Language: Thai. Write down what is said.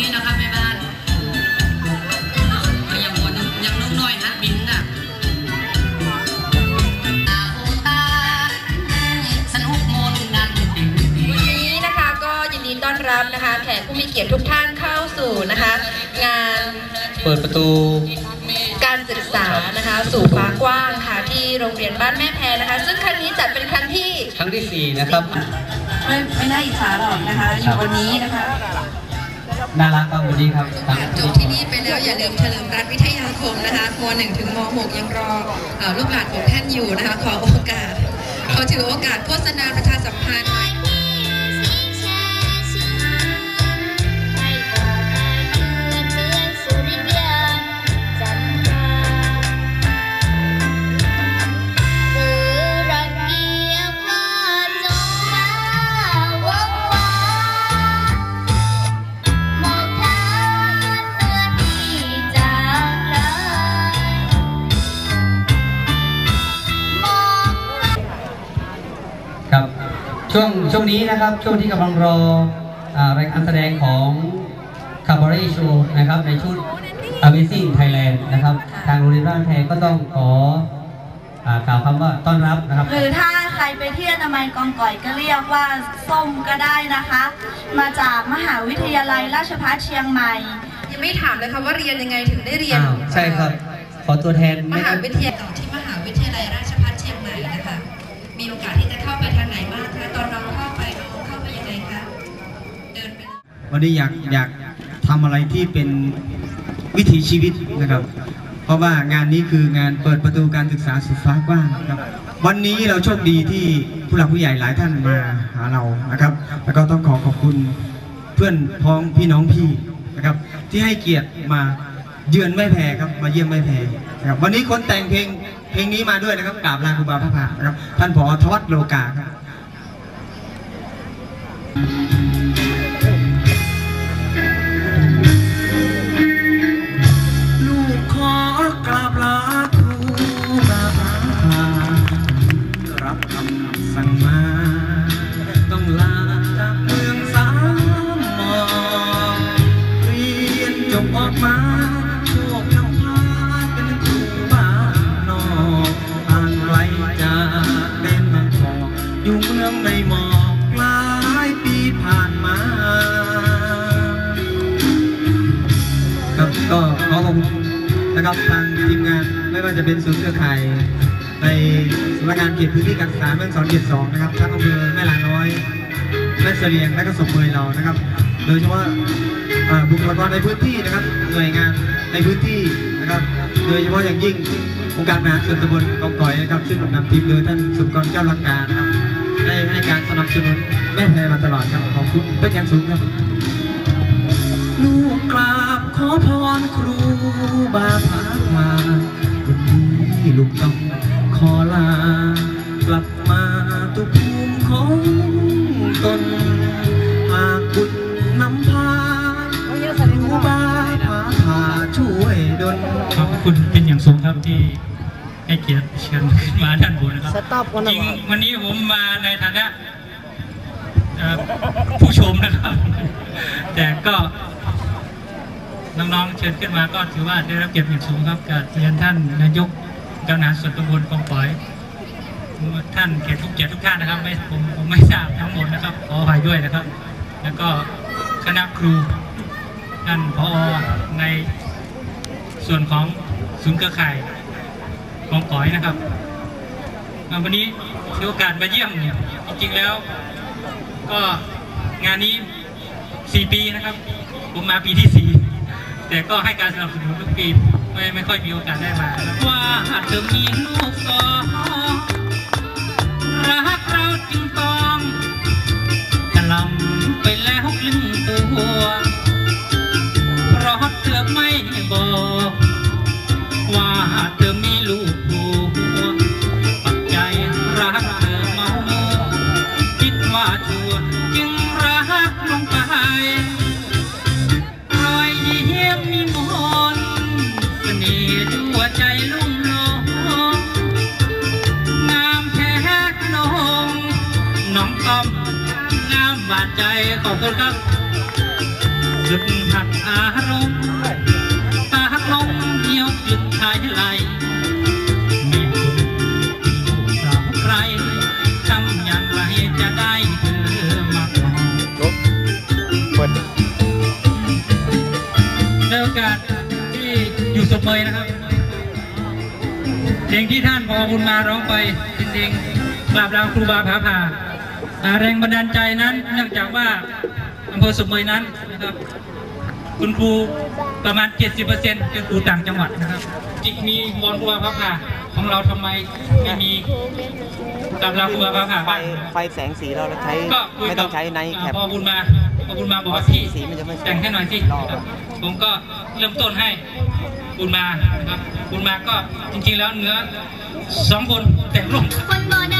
นี่นะครับแม่บ้านก็ยังวนยังนุ่มน้อยฮะบินน่ะตาโอตาสนุกมนต์นั่นติ่งติ่งวันนี้นะคะก็ยินดีต้อนรับนะคะแขกผู้มีเกียรติทุกท่านเข้าสู่นะคะงานเปิดประตูการศึกษานะคะสู่ฟ้ากว้างค่ะที่โรงเรียนบ้านแม่แพรนะคะ ซึ่งครั้งนี้จัดเป็นครั้งที่ครั้งที่ 4 นะครับ ไม่ไม่น่าอิจฉาหรอกนะคะอยู่วันนี้นะคะ น่ารักครับวันนี้ครับจบที่นี่ไปแล้วอย่าลืมเฉลิมรัฐวิทยาคมนะคะม .1 ถึงม .6 ยังรอเอ่อลูกหลานของท่านอยู่นะคะขอโอกาสขอถือโอกาสโฆษณา ช่วงช่วงนี้นะครับช่วงที่กำลังรออ่ารายการแสดงของ c a b a r e t Show นะครับในชุด Amazing Thailand นะครับ ทางโรงเรียนบ้านแพรก็ต้องขออ่ากล่าวคำว่าต้อนรับนะครับ หรือถ้าใครไปที่อนามัยกองก่อยก็เรียกว่าส้มก็ได้นะคะ มาจากมหาวิทยาลัยราชภัฏเชียงใหม่ ยังไม่ถามเลยค่ะว่าเรียนยังไงถึงได้เรียนอ้าวใช่ครับ ขอตัวแทนมไม่หาได้วิทยาลัยที่มหาวิทยาลัยราชภัฏเชียงใหม่นะคะ มีโอกาสที่จะเข้าไปทางไหนบ้างคะตอนน้องเข้าไปน้องเข้าไปยังไงคะเดินไปวันนี้อยากอยากทำอะไรที่เป็นวิถีชีวิตนะครับ เพราะว่างานนี้คืองานเปิดประตูการศึกษาสุดฟ้ากว้างครับวันนี้เราโชคดีที่ผู้หลักผู้ใหญ่หลายท่านมาหาเรานะครับ แล้วก็ต้องขอขอบคุณเพื่อนพ้องพี่น้องพี่นะครับ ที่ให้เกียรติมาเยือนไม่แพ้ครับมาเยี่ยมไม่แพ้นะครับวันนี้คนแต่งเพลง เพลงนี้มาด้วยนะครับกราบลาครูบาพระพานะครับท่านผอทวัฒน์โลกาครับลูกขอกราบลาครูบารับคำสั่งมาต้องลาจากเมืองสามมองเรียนจบออกมา จากเด่นบางกอกอยู่เมืองในหมอกหลายปีผ่านมาครับก็ขอขอบคุณนะครับทางทีมงานไม่ว่าจะเป็นศูนย์เครือข่ายในสำนักงานเขตพื้นที่การศึกษาเมืองสอนเขตสองนะครับทั้งอำเภอแม่ลาน้อยแม่เสลียงและก็สมเมยเรานะครับ โดยเฉพาะบุคลากรในพื้นที่นะครับหน่วยงานในพื้นที่นะครับ โดยเฉพาะอย่างยิ่ง องค์การบริหารส่วนตำบลกองก่อยนะครับซึ่งนำทีมโดยท่านสุกรเจ้าลังการนะครับได้ให้การสนับสนุนแม่แพรมาตลอดครับขอบคุณเป็นอย่างสูงครับลูกกราบขอพรครูบาพาพาวันนี้ลูกต้องขอลา ที่ให้เกียรติเชิญมาด้านบนนะครับจริงวันนี้ผมมาในฐานะเอ่อผู้ชมนะครับ แต่ก็น้องๆเชิญขึ้นมาก็ถือว่าได้รับเกียรติอย่างสูงครับกับเรียนท่านนายกเจ้าหน้าส่วนตำบลกองปอยท่านเกียรติทุกเกียรติทุกท่านนะครับไม่ผมผมไม่ทราบทั้งหมดนะครับขออภัยด้วยนะครับ แล้วก็คณะครูท่านพอในส่วนของ ศูนย์เครือข่ายของก๋อยนะครับวันนี้ถือโอกาสมาเยี่ยมเนี่ยจริงๆแล้ว ก็งานนี้ 4 ปีนะครับ ผมมาปีที่ 4 แต่ก็ให้การสนับสนุนทุกปีไม่ไม่ค่อยมีโอกาสได้มาว่าเธอมีลูกสองรักเราจึงต้องกระลำไปแล้วครึ่ง มมีมนต์เสน่ห์ทั่วใจลุ่มหลงงามแท้น้องน้องต้อมงามบาดใจขอบคุณครับอึดหัดอารมณ์ตาหักลมเหี่ยวจุดชายไหล อยู่ศพเมยนะครับ เพลงที่ท่านพอบุญมาร้องไปเป็นเพลงกราบลาครูบาผาผ่าอ่าแรงบันดาลใจนั้นเนื่องจากว่าอำเภอศพเมยนั้นนะครับ คุณครูประมาณ 70%เป็นครูต่างจังหวัดนะครับจิกมีวอนครูบาผาผ่าของเราทำไมไม่มีกราบลาครูบาผาผ่าไฟบ้างไฟแสงสีเราใช้ก็คุยไม่กัต้บองใช้ไนท์แคปพอบุญมาพอบุญมาบอกว่าพี่สีมันจะไม่สวยแต่งให้หน่อยสิรอครับผมก็เริ่มต้นให้ คุณมานะครับคุณมาก็จริงๆแล้วเนื้อสองคนแต่งร่วมคนบ่ได้